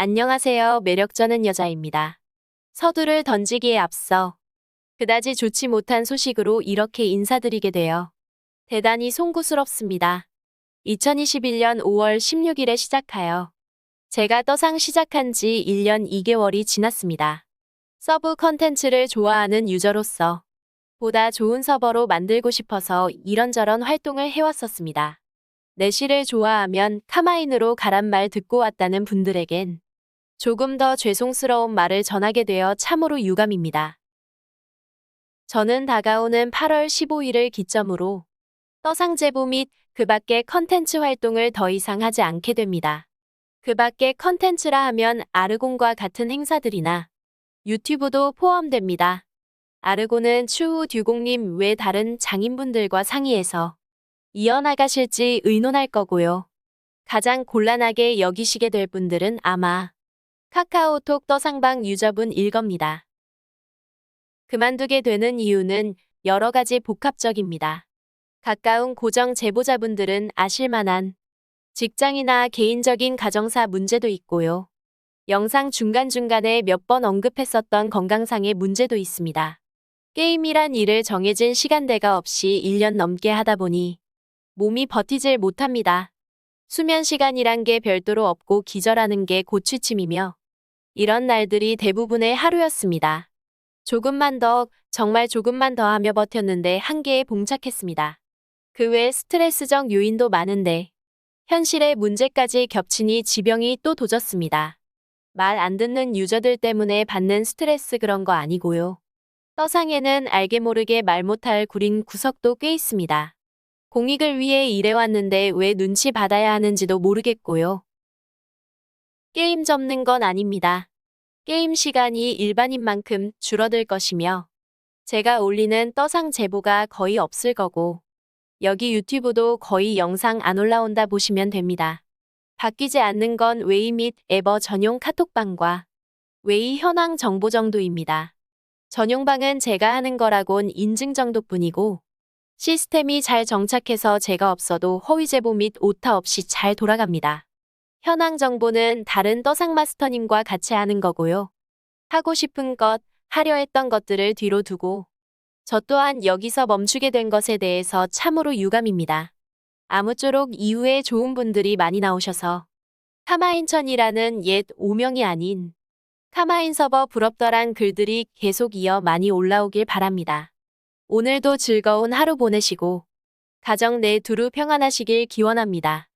안녕하세요. 매력저는 여자입니다. 서두를 던지기에 앞서 그다지 좋지 못한 소식으로 이렇게 인사드리게 되어 대단히 송구스럽습니다. 2021년 5월 16일에 시작하여 제가 떠상 시작한 지 1년 2개월이 지났습니다. 서브 컨텐츠를 좋아하는 유저로서 보다 좋은 서버로 만들고 싶어서 이런저런 활동을 해왔었습니다. 내시를 좋아하면 카마인으로 가란 말 듣고 왔다는 분들에겐 조금 더 죄송스러운 말을 전하게 되어 참으로 유감입니다. 저는 다가오는 8월 15일을 기점으로 떠상 제보 및 그 밖의 컨텐츠 활동을 더 이상 하지 않게 됩니다. 그 밖의 컨텐츠라 하면 아르곤과 같은 행사들이나 유튜브도 포함됩니다. 아르곤은 추후 듀공님 외 다른 장인분들과 상의해서 이어나가실지 의논할 거고요. 가장 곤란하게 여기시게 될 분들은 아마 카카오톡 떠상방 유저분일 겁니다. 그만두게 되는 이유는 여러 가지 복합적입니다. 가까운 고정 제보자분들은 아실만한 직장이나 개인적인 가정사 문제도 있고요. 영상 중간중간에 몇 번 언급했었던 건강상의 문제도 있습니다. 게임이란 일을 정해진 시간대가 없이 1년 넘게 하다 보니 몸이 버티질 못합니다. 수면 시간이란 게 별도로 없고 기절하는 게 고취침이며 이런 날들이 대부분의 하루였습니다. 조금만 더, 정말 조금만 더 하며 버텼는데 한계에 봉착했습니다. 그 외 스트레스적 요인도 많은데 현실의 문제까지 겹치니 지병이 또 도졌습니다. 말 안 듣는 유저들 때문에 받는 스트레스 그런 거 아니고요. 떠상에는 알게 모르게 말 못할 구린 구석도 꽤 있습니다. 공익을 위해 일해왔는데 왜 눈치 받아야 하는지도 모르겠고요. 게임 접는 건 아닙니다. 게임 시간이 일반인만큼 줄어들 것이며 제가 올리는 떠상 제보가 거의 없을 거고 여기 유튜브도 거의 영상 안 올라온다 보시면 됩니다. 바뀌지 않는 건 웨이 및 에버 전용 카톡방과 웨이 현황 정보 정도입니다. 전용방은 제가 하는 거라곤 인증 정도뿐이고 시스템이 잘 정착해서 제가 없어도 허위 제보 및 오타 없이 잘 돌아갑니다. 현황 정보는 다른 떠상 마스터님과 같이 하는 거고요. 하고 싶은 것, 하려 했던 것들을 뒤로 두고 저 또한 여기서 멈추게 된 것에 대해서 참으로 유감입니다. 아무쪼록 이후에 좋은 분들이 많이 나오셔서 카마인천이라는 옛 오명이 아닌 카마인 서버 부럽더란 글들이 계속 이어 많이 올라오길 바랍니다. 오늘도 즐거운 하루 보내시고 가정 내 두루 평안하시길 기원합니다.